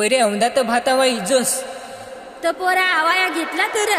पोयरे औंदात भातावाई इजोस. तर पोरा आवाया घेतला तर?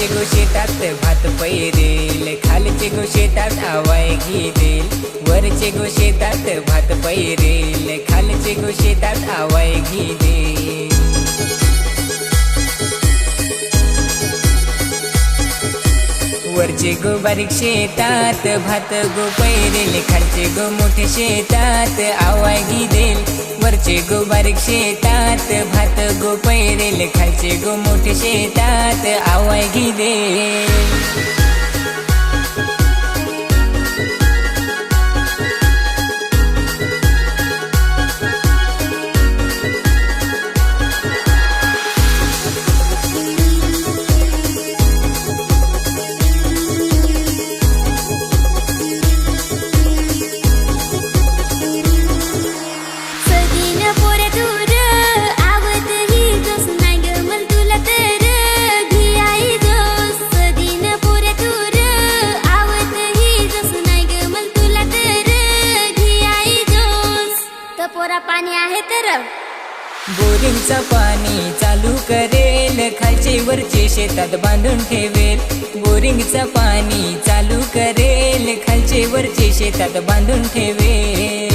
वरचे गो भात पैरेल खालचे गो शेतात आवाय घेदेल वरचे गो शेतात भात पैरेल खालचे गोशेतात आवाय घेदेल वरचे गो बारीक शेतात भात गो पैरेल खालचे गो मोठे शेतात आवाय घेदेल वरचे गो बारीक शेतात भात गो पैरेल खालचे गो मोठे शेतात आवाय घेदेल तर पाणी आहे तर. बोरिंगचं पाणी चालू करेल खालचे वरचे शेतात बांधून ठेवेल. बोरिंगचं पाणी चालू करेल खालचे वरचे शेतात बांधून ठेवेल.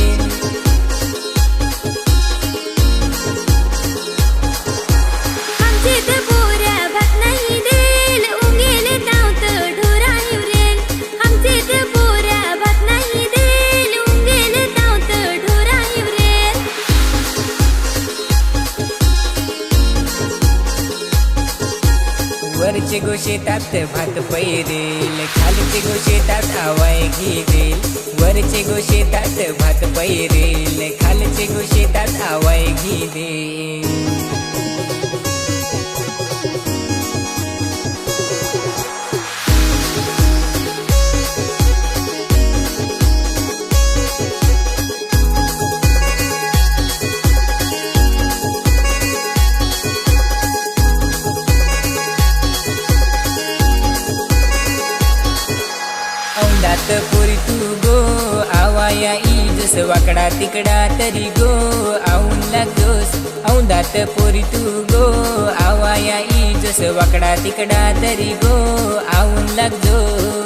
वरचे गो शेतात भात पैरेल खालचे गोशेतात आवाय घेदेल वरचे गो भात पैरेल खालचे गोशेतात आवाय घेदेल औंदात पोरी तू गो आवाया इजस वाकडा तिकडा तरी गो औंदा दोस औंदात पोरी तू गो आवाया इजस वाकडा तिकडा तरी गो आऊन लागतोस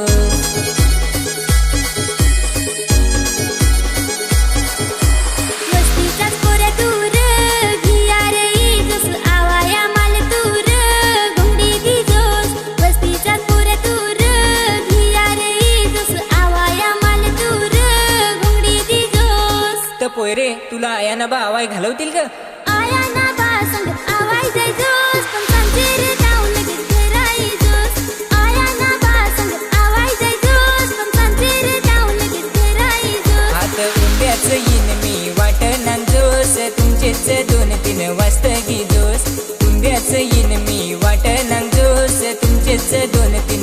उंब्याच येईन मी वाट नांजोस तुमचेच दोन तीन वाजत येईन मी वाट नांजोस तुमचेच दोन तीन